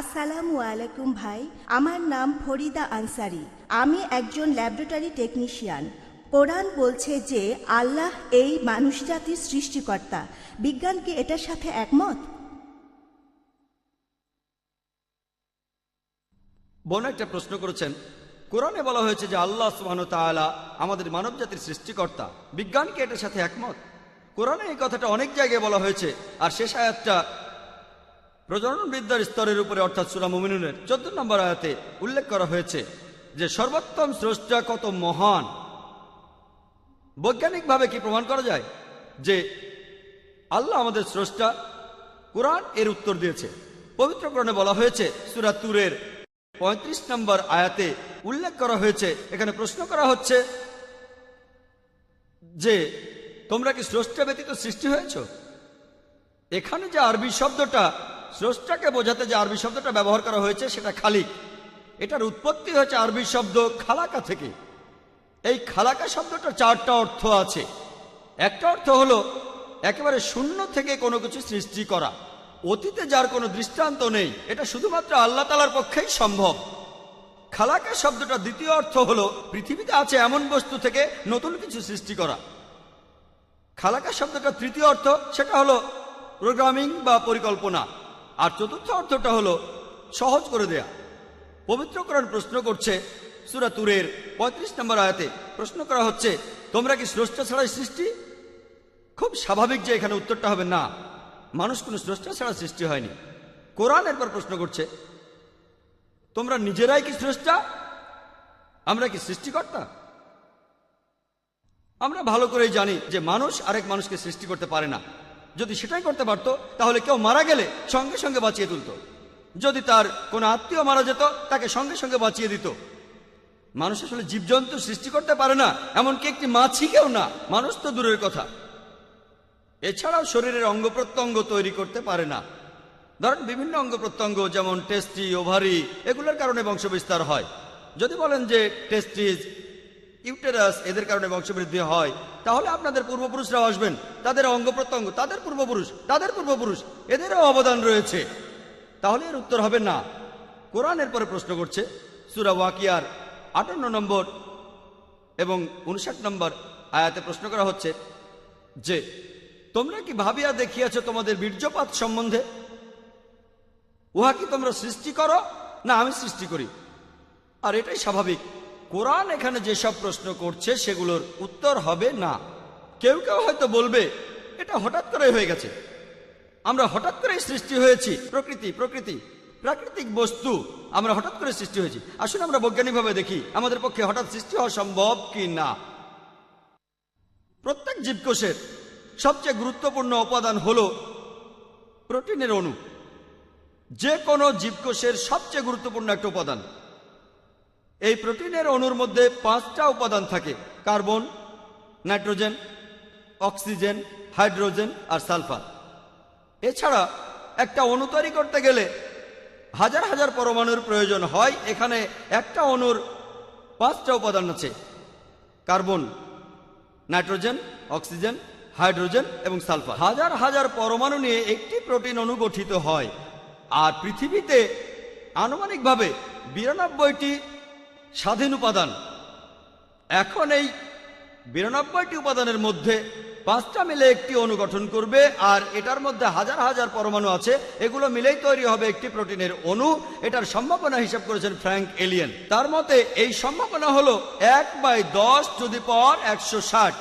আসসালামু আলাইকুম ভাই, আমার নাম ফরিদা আনসারি। আমি একজন ল্যাবরেটরি টেকনিশিয়ান। কোরআন বলছে যে, আল্লাহ এই মানুষ জাতির সৃষ্টিকর্তা। বিজ্ঞান কি এটার সাথে একমত? বোন একটা প্রশ্ন করেছেন, কোরআনে বলা হয়েছে যে আল্লাহ সুবাহন তাআলা আমাদের মানব জাতির সৃষ্টিকর্তা বিজ্ঞানকে এটার সাথে একমত? কোরআনে এই কথাটা অনেক জায়গায় বলা হয়েছে, আর শেষ আয়াতটা প্রজনন বিদ্যার স্তরের উপরে, অর্থাৎ সুরা মুমিনুনের চোদ্দ নম্বর আয়াতে উল্লেখ করা হয়েছে যে, সর্বোত্তম স্রষ্টা কত মহান? বৈজ্ঞানিকভাবে কি প্রমাণ করা যায়? যে, আল্লাহ আমাদের স্রষ্টা কোরআন এর উত্তর দিয়েছে। পবিত্র কোরআনে বলা হয়েছে, সুরা তুরের পঁয়ত্রিশ নম্বর আয়াতে উল্লেখ করা হয়েছে। এখানে প্রশ্ন করা হচ্ছে যে, তোমরা কি স্রষ্টা ব্যতীত সৃষ্টি হয়েছ? এখানে যে আরবি শব্দটা স্রষ্টাকে বোঝাতে যে আরবি শব্দটা ব্যবহার করা হয়েছে, সেটা খালিক এটার উৎপত্তি হয়েছে আরবি শব্দ খালাকা থেকে। এই খালাকা শব্দটা চারটা অর্থ আছে। একটা অর্থ হলো, একেবারে শূন্য থেকে কোনো কিছু সৃষ্টি করা। অতীতে যার কোনো দৃষ্টান্ত নেই, এটা শুধুমাত্র আল্লাহ তালার পক্ষেই সম্ভব। খালাকা শব্দটা দ্বিতীয় অর্থ হলো, পৃথিবীতে আছে এমন বস্তু থেকে নতুন কিছু সৃষ্টি করা। খালাকা শব্দটা তৃতীয় অর্থ, সেটা হলো, প্রোগ্রামিং বা পরিকল্পনা। আর চতুর্থ অর্থটা হলো সহজ করে দেয়া। পবিত্রকরণ প্রশ্ন করছে, সুরা তুরের পঁয়ত্রিশ নম্বর আয়াতে প্রশ্ন করা হচ্ছে, তোমরা কি স্রষ্টা ছাড়াই সৃষ্টি? খুব স্বাভাবিক যে এখানে উত্তরটা হবে না। মানুষ কোনো স্রষ্টা ছাড়া সৃষ্টি হয়নি। কোরআন একবার প্রশ্ন করছে, তোমরা নিজেরাই কি স্রষ্টা? আমরা কি সৃষ্টিকর্তা? আমরা ভালো করেই জানি যে মানুষ আরেক মানুষকে সৃষ্টি করতে পারে না। যদি সেটাই করতে পারতো, তাহলে কেউ মারা গেলে সঙ্গে সঙ্গে বাঁচিয়ে তুলতো। যদি তার কোনো আত্মীয় মারা যেত, তাকে সঙ্গে সঙ্গে বাঁচিয়ে দিত। মানুষ আসলে জীবজন্তু সৃষ্টি করতে পারে না, এমনকি একটি মাছি কেউ না। মানুষ তো দূরের কথা। এছাড়াও শরীরের অঙ্গ প্রত্যঙ্গ তৈরি করতে পারে না। ধরেন বিভিন্ন অঙ্গ প্রত্যঙ্গ, যেমন টেস্টি ওভারি এগুলোর কারণে বংশবিস্তার হয়। যদি বলেন যে টেস্টিস ইউটেরাস এদের কারণে বংশবৃদ্ধি হয়, তাহলে আপনাদের পূর্বপুরুষরাও আসবেন। তাদের অঙ্গ প্রত্যঙ্গ, তাদের পূর্বপুরুষ তাদের পূর্বপুরুষ, এদেরও অবদান রয়েছে। তাহলে এর উত্তর হবে না। কোরআনের পরে প্রশ্ন করছে, সুরা ওয়াকিয়ার আটান্ন নম্বর এবং উনষাট নম্বর আয়াতে প্রশ্ন করা হচ্ছে যে, তোমরা কি ভাবিয়া দেখিয়াছ তোমাদের বীর্যপাত সম্বন্ধে? উহা কি তোমরা সৃষ্টি করো? না, আমি সৃষ্টি করি। আর এটাই স্বাভাবিক। কোরআন এখানে যেসব প্রশ্ন করছে, সেগুলোর উত্তর হবে না। কেউ কেউ হয়তো বলবে, এটা হঠাৎ করে হয়ে গেছে। আমরা হঠাৎ করেই সৃষ্টি হয়েছি। প্রকৃতি প্রকৃতি, প্রাকৃতিক বস্তু, আমরা হঠাৎ করে সৃষ্টি হয়েছি। আসলে আমরা বৈজ্ঞানিকভাবে দেখি, আমাদের পক্ষে হঠাৎ সৃষ্টি হওয়া সম্ভব কি না? প্রত্যেক জীবকোষের সবচেয়ে গুরুত্বপূর্ণ উপাদান হল প্রোটিনের অণু। যে কোনো জীবকোষের সবচেয়ে গুরুত্বপূর্ণ একটা উপাদান। এই প্রোটিনের অণুর মধ্যে পাঁচটা উপাদান থাকে, কার্বন, নাইট্রোজেন, অক্সিজেন, হাইড্রোজেন আর সালফার। এছাড়া একটা অণু তৈরি করতে গেলে হাজার হাজার পরমাণুর প্রয়োজন হয়, এখানে একটা অণুর পাঁচটা উপাদান আছে, কার্বন, নাইট্রোজেন, অক্সিজেন, হাইড্রোজেন এবং সালফার। হাজার হাজার পরমাণু নিয়ে একটি প্রোটিন অণু গঠিত হয়, আর পৃথিবীতে আনুমানিকভাবে বিরানব্বইটি স্বাধীন উপাদান। এখন এই বিরানব্বইটি উপাদানের মধ্যে পাঁচটা মিলে একটি অণু গঠন করবে, আর এটার মধ্যে হাজার হাজার পরমাণু আছে। এগুলো মিলেই তৈরি হবে একটি প্রোটিনের অণু। এটার সম্ভাবনা হিসাব করেছেন ফ্র্যাঙ্ক এলিয়েন। তার মতে এই সম্ভাবনা হলো এক বাই দশ যদি পর একশো ষাট।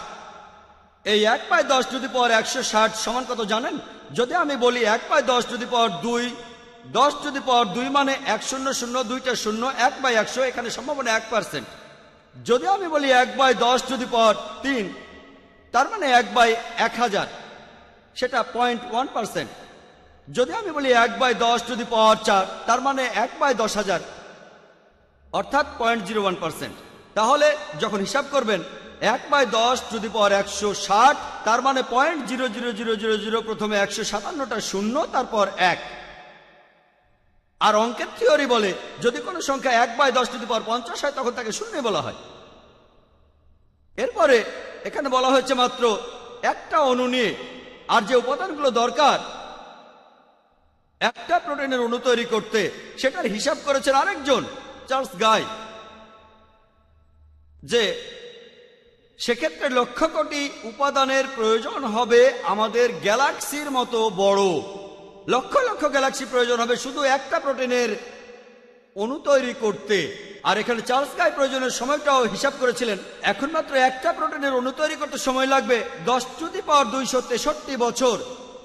এই এক বাই দশ যদি পর একশো ষাট সমান কত জানেন? যদি আমি বলি এক বাই দশ যদি পর দুই দশ যদি পর দুই মানে এক শূন্য শূন্য, দুইটা শূন্য, এক বাই একশো, এখানে সম্ভাবনা এক পার্সেন্ট যদি আমি বলি এক বাই দশ যদি পর তিন, তার মানে এক বাই এক হাজার, সেটা পয়েন্ট ওয়ান পার্সেন্ট যদি আমি বলি এক বাই দশ যদি পাওয়ার চার, তার মানে এক বাই দশ হাজার, অর্থাৎ পয়েন্ট জিরো ওয়ান পার্সেন্ট তাহলে যখন হিসাব করবেন, এক বাই দশ যদি পাওয়ার একশো ষাট, তার মানে point zero zero zero zero zero প্রথমে একশো সাতান্নটা শূন্য, তারপর এক। আর অঙ্কের থিওরি বলে, যদি কোনো সংখ্যা এক বাই দশ যদি পাওয়ার পঞ্চাশ হয়, তখন তাকে শূন্য বলা হয়। এরপরে এখানে বলা হয়েছে মাত্র একটা অণু নিয়ে, আর যে উপাদানগুলো দরকার, একটা প্রোটিনের অণু তৈরি করতে সেটার হিসাব করেছেন আরেকজন, চার্লস গাই, যে সেক্ষেত্রে লক্ষ কোটি উপাদানের প্রয়োজন হবে আমাদের গ্যালাক্সির মতো বড়। লক্ষ লক্ষ গ্যালাক্সি প্রয়োজন হবে, শুধু একটা প্রোটিনের অণু তৈরি করতে। আর এখানে চার্লস গাই প্রয়োজনের সময়টাও হিসাব করেছিলেন। এখন মাত্র একটা প্রোটিনের অণু তৈরি করতে সময় লাগবে দশ, যদি পাওয়ার দুইশো তেষট্টি বছর।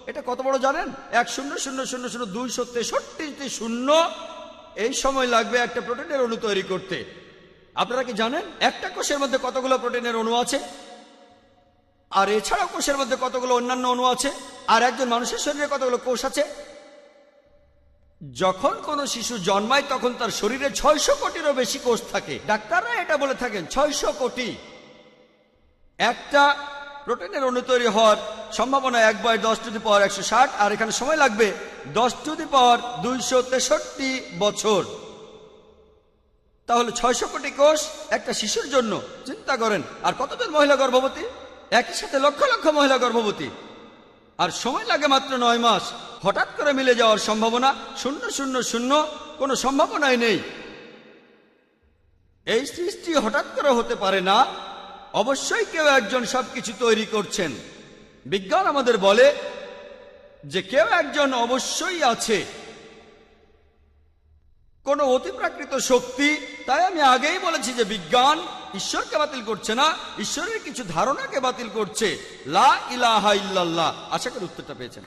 এটা কত বড় জানেন? এক শূন্য শূন্য শূন্য শূন্য, দুইশো তেষট্টি শূন্য, এই সময় লাগবে একটা প্রোটিনের অণু তৈরি করতে। আপনারা কি জানেন? একটা কোষের মধ্যে কতগুলো প্রোটিনের অণু আছে? আর এছাড়াও কোষের মধ্যে কতগুলো অন্যান্য অণু আছে? আর একজন মানুষের শরীরে কতগুলো কোষ আছে? যখন কোনো শিশু জন্মায়, তখন তার শরীরে ছয়শো কোটিরও বেশি কোষ থাকে। ডাক্তাররা এটা বলে থাকেন, ছয়শো কোটি। একটা প্রোটিনের অণু তৈরি হওয়ার সম্ভাবনা এক বাই দশ টু দি পাওয়ার একশো ষাট, আর এখানে সময় লাগবে দশ টু দি পাওয়ার দুইশো তেষট্টি বছর। তাহলে ছয়শো কোটি কোষ একটা শিশুর জন্য। চিন্তা করেন, আর কতজন মহিলা গর্ভবতী? একই সাথে লক্ষ লক্ষ মহিলা গর্ভবতী। আর সময় লাগে মাত্র নয় মাস। হঠাৎ করে মিলে যাওয়ার সম্ভাবনা শূন্য শূন্য শূন্য, কোনো সম্ভাবনাই নেই। এই সৃষ্টি হঠাৎ করে হতে পারে না। অবশ্যই কেউ একজন সবকিছু তৈরি করছেন। বিজ্ঞান আমাদের বলে যে কেউ একজন অবশ্যই আছে। কোনো অতিপ্রাকৃত শক্তি, তাই আমি আগেই বলেছি যে বিজ্ঞান ঈশ্বরকে বাতিল করছে না, ঈশ্বরের কিছু ধারণাকে বাতিল করছে। লা ইলাহা ইল্লাল্লাহ। আশা করি উত্তরটা পেয়েছেন।